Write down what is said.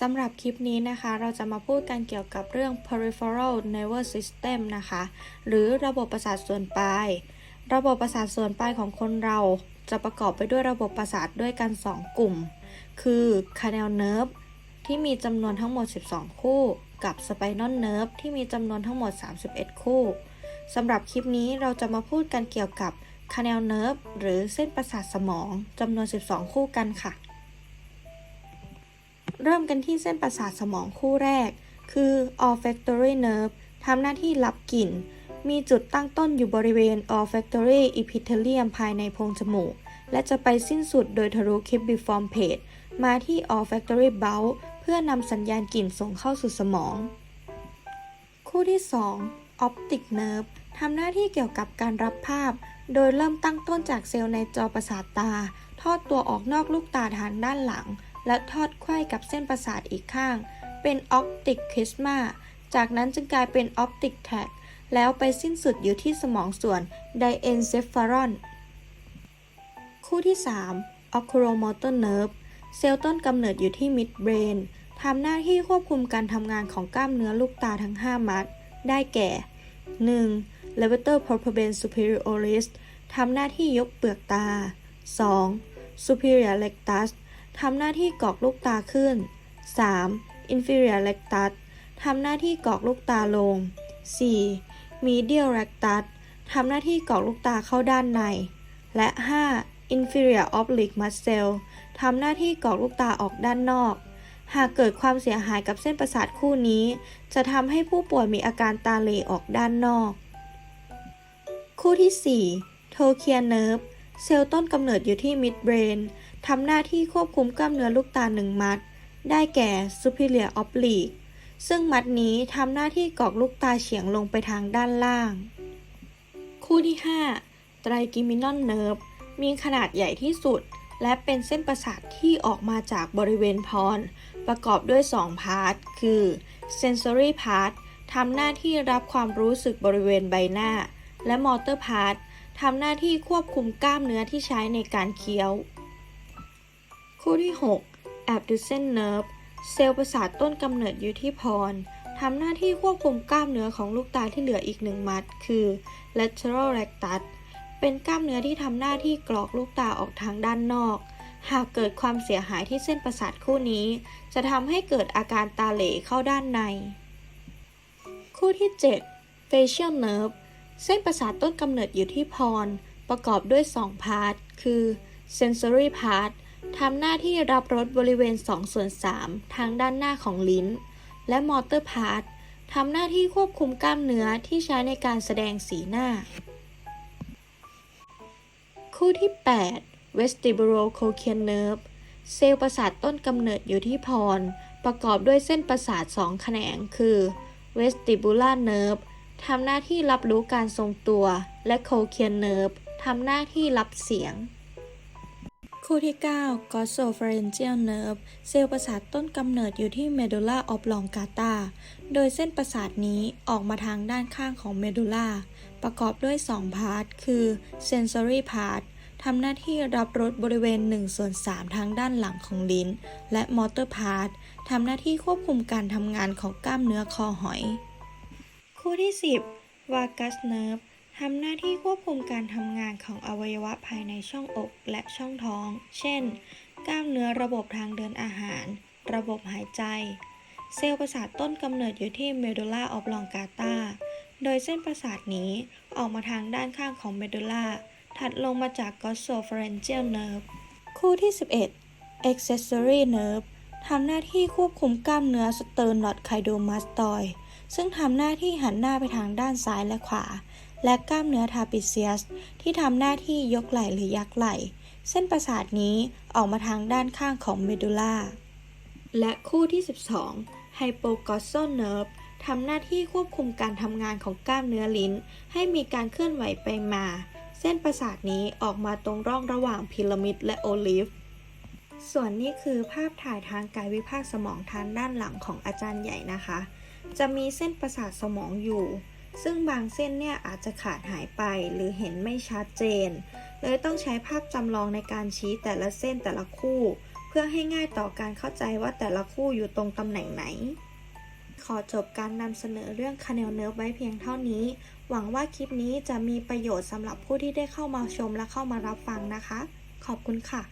สำหรับคลิปนี้นะคะ เราจะมาพูดกันเกี่ยวกับเรื่อง peripheral nervous system นะคะ หรือระบบประสาทส่วนปลาย ระบบประสาทส่วนปลายของคนเราจะประกอบไปด้วยระบบประสาทด้วยกัน 2 กลุ่ม คือ cranial nerve ที่มีจำนวนทั้งหมด 12 คู่ กับ spinal nerve ที่มีจำนวนทั้งหมด 31 คู่สำหรับคลิปนี้เราจะมาพูดกันเกี่ยวกับ cranial nerve หรือเส้นประสาทสมองจำนวน 12 คู่กันค่ะ เริ่มกันที่เส้นประสาทสมองคู่แรก คือ olfactory nerve ทำหน้าที่รับกลิ่น มีจุดตั้งต้นอยู่บริเวณ olfactory epithelium ภายในโพรงจมูก และจะไปสิ้นสุดโดยทะลุ cibriform plate มาที่ olfactory bulb เพื่อนำสัญญาณกลิ่นส่งเข้าสู่สมอง คู่ที่ 2 optic nerve ทำหน้าที่เกี่ยวกับการรับภาพ โดยเริ่มตั้งต้นจากเซลล์ในจอประสาทตา ทอดตัวออกนอกลูกตาทางด้านหลัง และทอดไขว้กับเส้นประสาทอีกข้าง เป็น optic chiasma จากนั้นจึงกลายเป็น optic tract แล้วไปสิ้นสุดอยู่ที่สมองส่วน diencephalon คู่ที่ 3 oculomotor nerve เซลล์ต้นกำเนิดอยู่ที่ midbrain ทำหน้าที่ควบคุมการทำงานของกล้ามเนื้อลูกตาทั้ง 5 มัด ได้แก่ 1. levator palpebral superioris ทำหน้าที่ยกเปลือกตา 2. superior rectus ทำหน้าที่กรอกลูกตาขึ้น 3. inferior rectus ทำหน้าที่กรอกลูกตาลง 4. medial rectus ทำหน้าที่กรอกลูกตาเข้าด้านใน และ 5. inferior oblique muscle ทำหน้าที่กรอกลูกตาออกด้านนอก หากเกิดความเสียหายกับเส้นประสาทคู่นี้ จะทำให้ผู้ป่วยมีอาการตาเหลออกด้านนอก คู่ที่4 t o c h i a nerve เซลล์ต้นกำเนิดอยู่ที่ midbrain ทำหน้าที่ควบคุมกล้ามเนื้อลูกตาหนึ่งมัด ได้แก่ superior oblique ซึ่งมัดนี้ทำหน้าที่กอกลูกตาเฉียงลงไปทางด้านล่าง คู่ที่5 trigeminal nerve มีขนาดใหญ่ที่สุด และเป็นเส้นประสาทที่ออกมาจากบริเวณพร ประกอบด้วย 2 พาร์ท คือ sensory part ทำหน้าที่รับความรู้สึกบริเวณใบหน้า และ motor part ทำหน้าที่ควบคุมกล้ามเนื้อที่ใช้ในการเคี้ยว คู่ที่6 abducent nerve เซลล์ประสาทต้นกำเนิดอยู่ที่พรทำหน้าที่ควบคุมกล้ามเนื้อของลูกตาที่เหลืออีกหนึ่งมัด คือ lateral rectus เป็นกล้ามเนื้อที่ทำหน้าที่กรอกลูกตาออกทางด้านนอก หากเกิดความเสียหายที่เส้นประสาทคู่นี้ จะทำให้เกิดอาการตาเหลเข้าด้านใน คู่ที่ 7 facial nerve เส้นประสาทต้นกำเนิดอยู่ที่พร ประกอบด้วย 2 พาร์ท คือ sensory part ทำหน้าที่รับรสบริเวณ2ส่วน3ทางด้านหน้าของลิ้น และ motor part ทำหน้าที่ควบคุมกล้ามเนื้อที่ใช้ในการแสดงสีหน้า คู่ที่ 8 vestibulocochlear nerve เซลล์ประสาทต้นกำเนิดอยู่ที่พร ประกอบด้วยเส้นประสาท2แขนง คือ vestibular nerve ทำหน้าที่รับรู้การทรงตัว และ cochlear nerve ทำหน้าที่รับเสียง คู่ที่ 9 glossopharyngeal nerve เซลล์ประสาทต้นกำเนิดอยู่ที่ medulla oblongata โดยเส้นประสาทนี้ออกมาทางด้านข้างของ medulla ประกอบด้วย 2 พาร์ท คือ sensory part ทำหน้าที่รับรสบริเวณ1ส่วน3ทางด้านหลังของลิ้น และ motor part ทำหน้าที่ควบคุมการทำงานของกล้ามเนื้อคอหอย คู่ที่ 10 vagus nerve ทำหน้าที่ควบคุมการทำงานของอวัยวะภายในช่องอกและช่องท้อง เช่น กล้ามเนื้อระบบทางเดินอาหาร ระบบหายใจ เซลล์ประสาทต้นกำเนิดอยู่ที่ medulla oblongata โดยเส้นประสาทนี้ออกมาทางด้านข้างของ medulla ถัดลงมาจาก glossopharyngeal nerve คู่ที่ 11 accessory nerve ทำหน้าที่ควบคุมกล้ามเนื้อ sternocleidomastoid ซึ่งทำหน้าที่หันหน้าไปทางด้านซ้ายและขวา และกล้ามเนื้อ trapezius ที่ทำหน้าที่ยกไหล่หรือยักไหล่ เส้นประสาทนี้ออกมาทางด้านข้างของ medulla และคู่ที่ 12 hypoglossal nerve ทำหน้าที่ควบคุมการทำงานของกล้ามเนื้อลิ้น ให้มีการเคลื่อนไหวไปมา เส้นประสาทนี้ออกมาตรงร่องระหว่างพีระมิดและโอลิฟส่วนนี้คือภาพถ่ายทางกายวิภาคสมองทางด้านหลังของอาจารย์ใหญ่นะคะ จะมีเส้นประสาทสมองอยู่ ซึ่งบางเส้นเนี่ยอาจจะขาดหายไปหรือเห็นไม่ชัดเจน เลยต้องใช้ภาพจำลองในการชี้แต่ละเส้นแต่ละคู่ เพื่อให้ง่ายต่อการเข้าใจว่าแต่ละคู่อยู่ตรงตำแหน่งไหน ขอจบการนำเสนอเรื่อง Canal Nerve ไว้เพียงเท่านี้ หวังว่าคลิปนี้จะมีประโยชน์สำหรับผู้ที่ได้เข้ามาชมและเข้ามารับฟังนะคะ ขอบคุณค่ะ